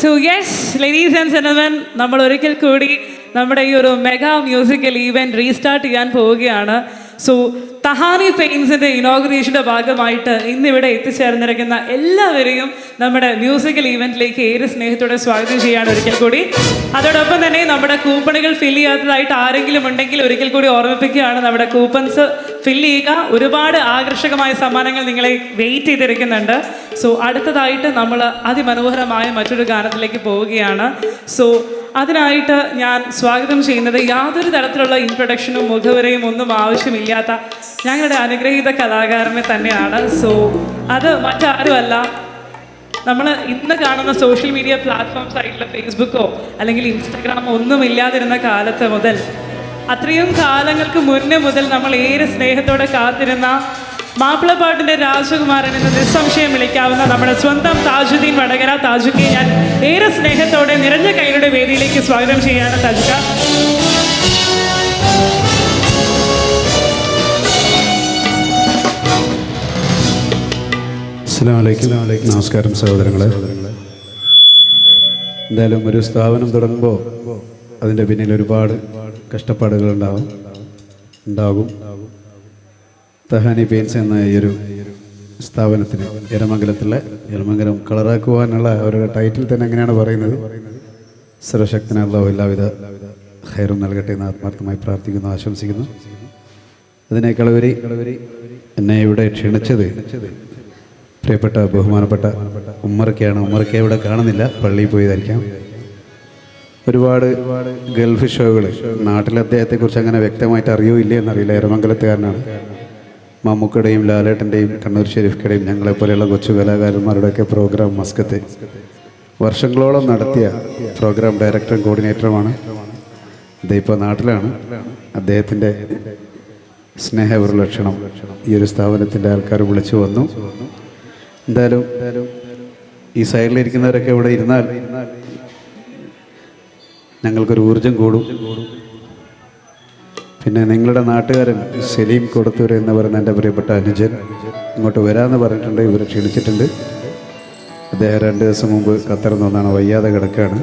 So yes ladies and gentlemen നമ്മൾ ഒരിക്കൽ കൂടി നമ്മുടെ ഈ ഒരു മെഗാ മ്യൂസിക്കൽ ഈവന്റ് റീസ്റ്റാർട്ട് ചെയ്യാൻ പോവുകയാണ്. സോ തഹാനി പെയിൻസിന്റെ ഇനോഗ്രേഷന്റെ ഭാഗമായിട്ട് ഇന്നിവിടെ എത്തിച്ചേർന്നിരിക്കുന്ന എല്ലാവരെയും നമ്മുടെ മ്യൂസിക്കൽ ഈവന്റിലേക്ക് ഏറെ സ്നേഹത്തോടെ സ്വാഗതം ചെയ്യാണ് ഒരിക്കൽ കൂടി. അതോടൊപ്പം തന്നെ നമ്മുടെ കൂപ്പണുകൾ ഫില്ല് ചെയ്യാത്തതായിട്ട് ആരെങ്കിലും ഉണ്ടെങ്കിൽ ഒരിക്കൽ കൂടി ഓർമ്മിപ്പിക്കുകയാണ് നമ്മുടെ കൂപ്പൺസ് ഫില്ല് ചെയ്യുക. ഒരുപാട് ആകർഷകമായ സമ്മാനങ്ങൾ നിങ്ങളെ വെയിറ്റ് ചെയ്തിരിക്കുന്നുണ്ട്. സോ അടുത്തതായിട്ട് നമ്മൾ അതിമനോഹരമായ മറ്റൊരു ഗാനത്തിലേക്ക് പോവുകയാണ്. സോ അതിനായിട്ട് ഞാൻ സ്വാഗതം ചെയ്യുന്നത് യാതൊരു തരത്തിലുള്ള ഇൻട്രൊഡക്ഷനും മുഖവരയും ഒന്നും ആവശ്യമില്ലാത്ത ഞങ്ങളുടെ അനുഗ്രഹീത കലാകാരനെ തന്നെയാണ്. സോ അത് മറ്റാരുമല്ല. നമ്മൾ ഇന്ന് കാണുന്ന സോഷ്യൽ മീഡിയ പ്ലാറ്റ്ഫോംസ് ആയിട്ടുള്ള ഫേസ്ബുക്കോ അല്ലെങ്കിൽ ഇൻസ്റ്റാഗ്രാമോ ഒന്നും ഇല്ലാതിരുന്ന കാലത്ത് മുതൽ അത്രയും കാലങ്ങൾക്ക് മുന്നേ മുതൽ നമ്മൾ ഏറെ സ്നേഹത്തോടെ കാത്തിരുന്ന മാപ്പിളപ്പാട്ടിന്റെ രാജകുമാരൻ എന്ന് നിസ്സംശയം വിളിക്കാവുന്ന നമ്മുടെ സ്വന്തം താജുദ്ദീൻ വടകര. താജുക്കെ ഞാൻ ഏറെ സ്നേഹത്തോടെ നിറഞ്ഞ കൈയുടെ വേദിയിലേക്ക് സ്വാഗതം ചെയ്യാണ് താജുക്ക. നമസ്കാരം സഹോദരങ്ങളെ. എന്തായാലും ഒരു സ്ഥാപനം തുടങ്ങുമ്പോൾ അതിന്റെ പിന്നിൽ ഒരുപാട് കഷ്ടപ്പാടുകൾ ഉണ്ടാകും ഉണ്ടാകും. തഹാനി പെയിൻസ് എന്ന ഈ ഒരു സ്ഥാപനത്തിന് എരമംഗലത്തിലെ എരമംഗലം കളറാക്കുവാനുള്ള അവരുടെ ടൈറ്റിൽ തന്നെ എങ്ങനെയാണ് പറയുന്നത്. സർവശക്തനല്ലോ എല്ലാവിധ ഹൈറും നൽകട്ടെ എന്ന് ആത്മാർത്ഥമായി പ്രാർത്ഥിക്കുന്നു ആശംസിക്കുന്നു. അതിനേക്കാൾ ഉപരി എന്നെ ഇവിടെ ക്ഷണിച്ചത് പ്രിയപ്പെട്ട ബഹുമാനപ്പെട്ട ഉമ്മറക്കയാണ് ഉമ്മറക്ക ഇവിടെ കാണുന്നില്ല പള്ളിയിൽ പോയതായിരിക്കാം. ഒരുപാട് ഗൾഫ് ഷോകൾ നാട്ടിലെ അദ്ദേഹത്തെക്കുറിച്ച് അങ്ങനെ വ്യക്തമായിട്ട് അറിയൂ ഇല്ലേ എന്നറിയില്ല. എരമംഗലത്തുകാരനാണ്. മമ്മൂക്കയുടെയും ലാലേട്ടന്റെയും കണ്ണൂർ ഞങ്ങളെ ഞങ്ങളെപ്പോലെയുള്ള കൊച്ചു കലാകാരന്മാരുടെയൊക്കെ പ്രോഗ്രാം മസ്കത്ത്. വർഷങ്ങളോളം നടത്തിയ പ്രോഗ്രാം ഡയറക്ടറും കോർഡിനേറ്ററുമാണ് ഇതിപ്പോൾ നാട്ടിലാണ്. അദ്ദേഹത്തിന്റെ സ്നേഹപുരലക്ഷണം ഈ ഒരു സ്ഥാപനത്തിന്റെ ആൾക്കാർ വിളിച്ചു വന്നു. എന്തായാലും ഈ സൈഡിലിരിക്കുന്നവരൊക്കെ ഇവിടെ ഇരുന്നാൽ ഞങ്ങൾക്കൊരു ഊർജം കൂടും. പിന്നെ നിങ്ങളുടെ നാട്ടുകാരൻ സലീം കൊടുത്തൂർ എന്ന് പറയുന്ന എന്റെ പ്രിയപ്പെട്ട അനുജൻ ഇങ്ങോട്ട് വരാമെന്ന് പറഞ്ഞിട്ടുണ്ട്. ഇവരെ ക്ഷണിച്ചിട്ടുണ്ട്. അദ്ദേഹം രണ്ട് ദിവസം മുമ്പ് ഖത്തറിൽ നിന്നാണ് വയ്യാതെ കിടക്കുകയാണ്.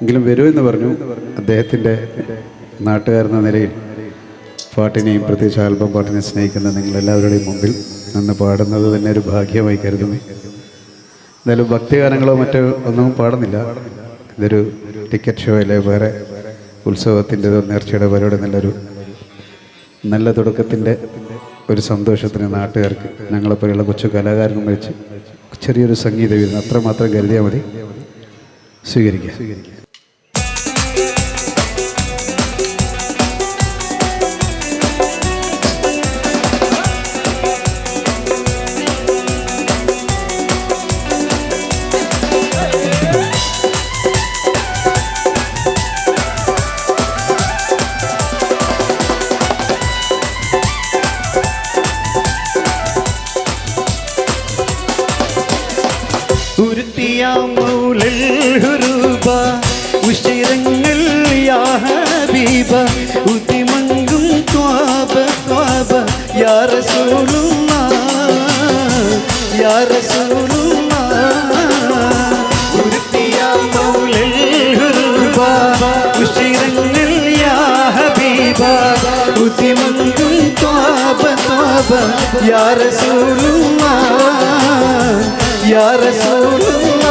എങ്കിലും വരുമെന്ന് പറഞ്ഞു. അദ്ദേഹത്തിന്റെ നാട്ടുകാരെന്ന നിലയിൽ പാട്ടിനെയും പ്രത്യേകിച്ച് ആൽബം പാട്ടിനെ സ്നേഹിക്കുന്ന നിങ്ങളെല്ലാവരുടെയും മുമ്പിൽ നിന്ന് പാടുന്നത് തന്നെ ഒരു ഭാഗ്യമായി കരുതുന്നു. എന്തായാലും ഭക്തിഗാനങ്ങളോ മറ്റോ ഒന്നും പാടുന്നില്ല. ഇതൊരു ടിക്കറ്റ് ഷോ അല്ലെ വേറെ ഉത്സവത്തിന്റെതോ നേർച്ചയുടെ പരിപാടി നല്ലൊരു നല്ല തുടക്കത്തിന്റെ ഒരു സന്തോഷത്തിന് നാട്ടുകാർക്ക് ഞങ്ങളെപ്പോലെയുള്ള കൊച്ചു കലാകാരനും വെച്ച് ചെറിയൊരു സംഗീത വീതം അത്രമാത്രം കരുതിയാൽ മതി. സ്വീകരിക്കുക സ്വീകരിക്കുക யார சூருமா ഉരുത്തിയ മൗലിൽ ഹുർബ ഉശിരങ്ങൾ യാ ഹബീബ ഉതിമങ്കുൽ തോബ തോബ യാ റസൂലുള്ളാ യാ റസൂലുള്ളാ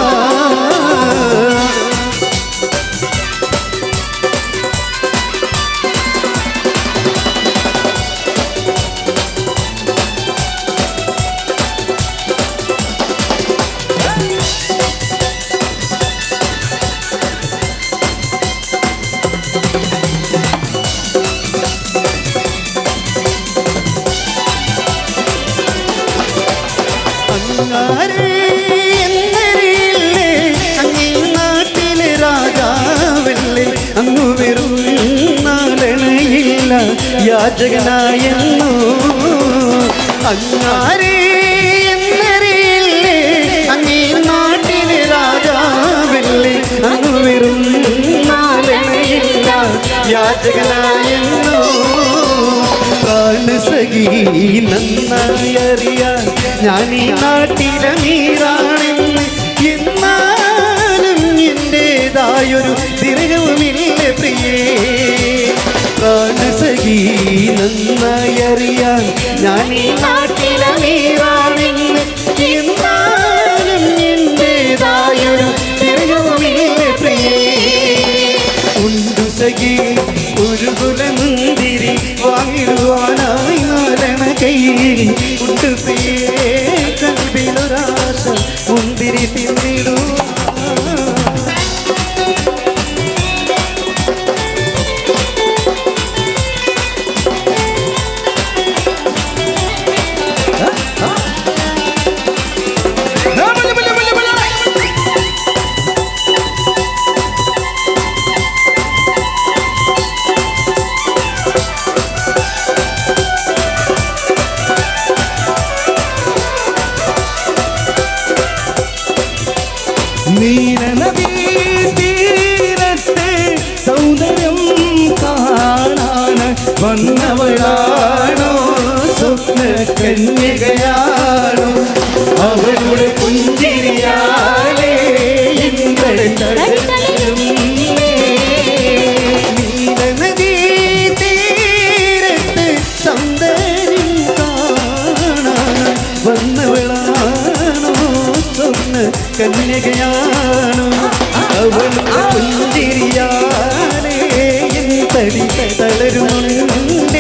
യാചകനായെന്നു അങ്ങാരേ എന്നറിയില്ലേ? അങ്ങേ നാട്ടിലെ രാജാവല്ലേ? നാളണയില്ല യാചകനായെന്നു പ്രാണസഖി നന്നായി അറിയാൻ ഞാൻ ഈ നാട്ടിലെ നീരാണെന്ന് എന്നാലും എന്റെതായൊരു തിരകവുമില്ല പ്രിയേ? പ്രാണസഖി നന്നായി അറിയാൻ ഞാൻ ഈ നാട്ടിലെ സഖി ഒരു കുലമുന്തിരി വാങ്ങിടുവാനായി നാരണ കയ്യിൽ. ഉണ്ട് പ്രിയേ. കന്യകയാണോ അവളുടെ പുഞ്ചിരിയാലേ നീലനദീതീരത്തെ സൗന്ദര്യം കാണാൻ വന്നവളാണോ സ്വപ്ന കന്യകയാണോ അവളുടെ പുഞ്ചിരിയാലേ എൻ തടി തളരുമുണ്ടേ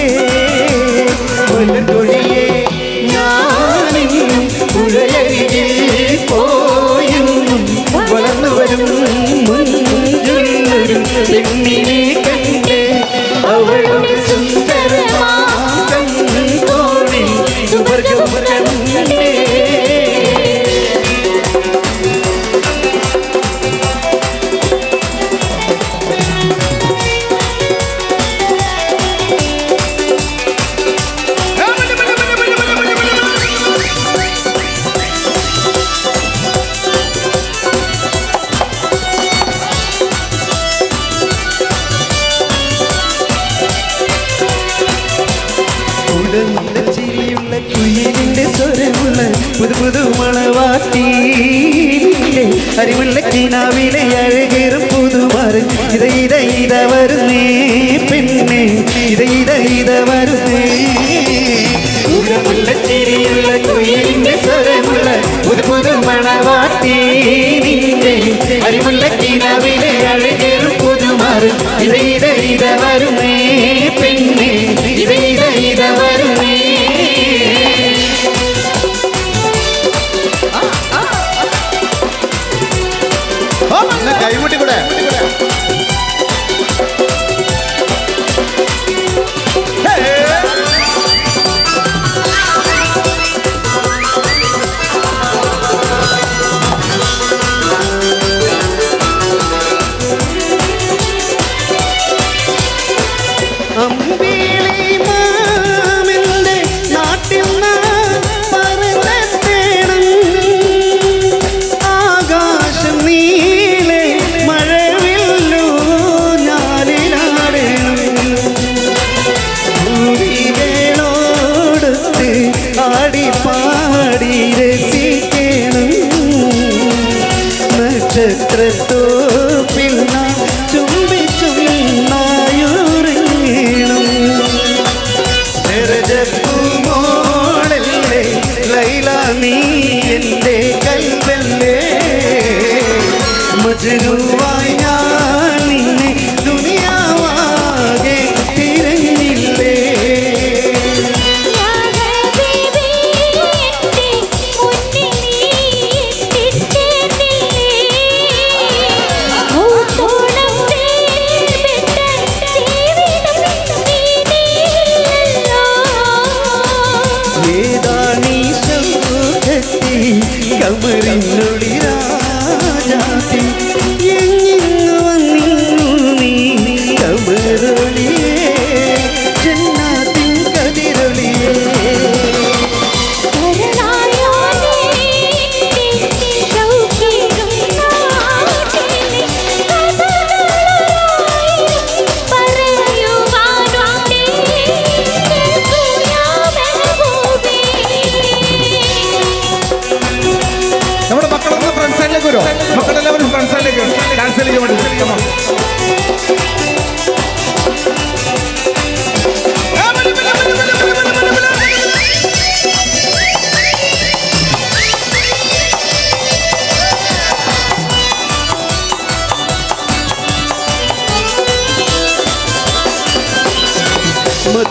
புது புது மணவாட்டி அறிவுள்ள சீனாவிலே அழகிரும் புதுமாறு இதை இதை இத வருமே பெண்ணே. இதை இதை இத வருமே. உள்ள சிறியுள்ள குயிலின் சொரமுள்ள புது புது மணவாட்டி அறிவுள்ள சீனாவிலே அழகிரும் புதுமாறு இதை இதை இத வருமே பெண்ணே. இதை இதை இத നക്ഷത്രത്തോപ്പിൽ നാം ചുംബിച്ചും മോളല്ലേ ലൈല നീ എന്റെ കൽവല്ലേ? മജനുവായി കമറിനൊളി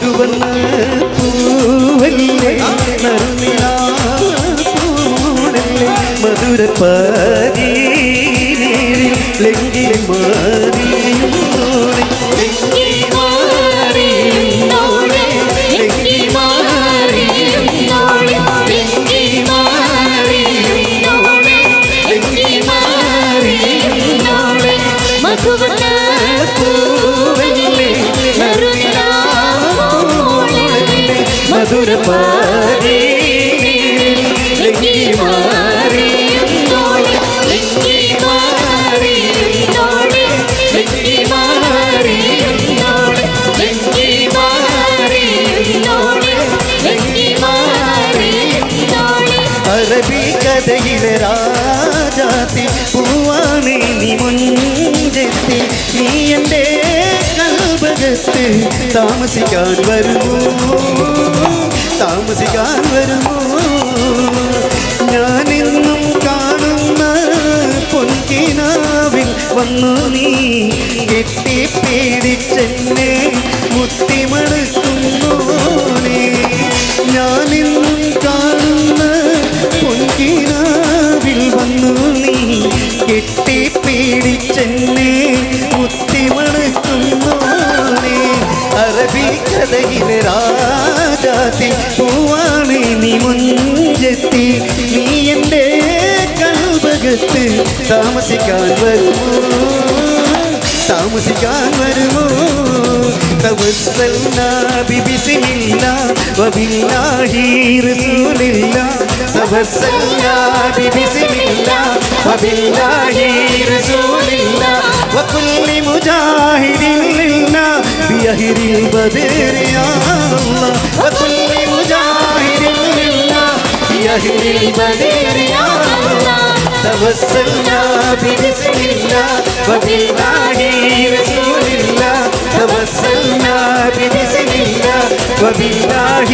മധുവന്ന പൂവല്ലേ? നറുനിലാ പൂടല്ലേ മധുര പരീനേരിൽ ലങ്കി അറബിക്കഥയിലെ രാജാത്തി പൂവാണ് നീ മുഞ്ചെത്തി നീ എന്റെ കൽപകത്ത് താമസിക്കാൻ വരുമോ താമസിക്കാൻ വരുമോ ഞാനെന്നും കാണുന്ന പൊൻകിനാവിൽ വന്നു നീ. കെട്ടിപ്പേടിച്ചെന്നെ കെട്ടിപ്പേടിച്ചെന്നെ മുത്തിമണക്കുന്നോനെ അറബിക്കഥയിലെ രാജാതി പൂവാണ് നീ മുഞ്ചെത്തി നീ എൻ്റെ കൽപകത്ത് താമസിക്കാൻ വരുമോ താമസിക്കാൻ വരുമോ توسلنا ببسم الله وبالله رسول الله توسلنا ببسم الله وبالله رسول الله وكل مجاهد لله بأهل البدر يا الله وكل مجاهد لله بأهل البدر يا الله توسلنا ببسم الله وبالله رسول الله توسلنا ببسم الله وبالله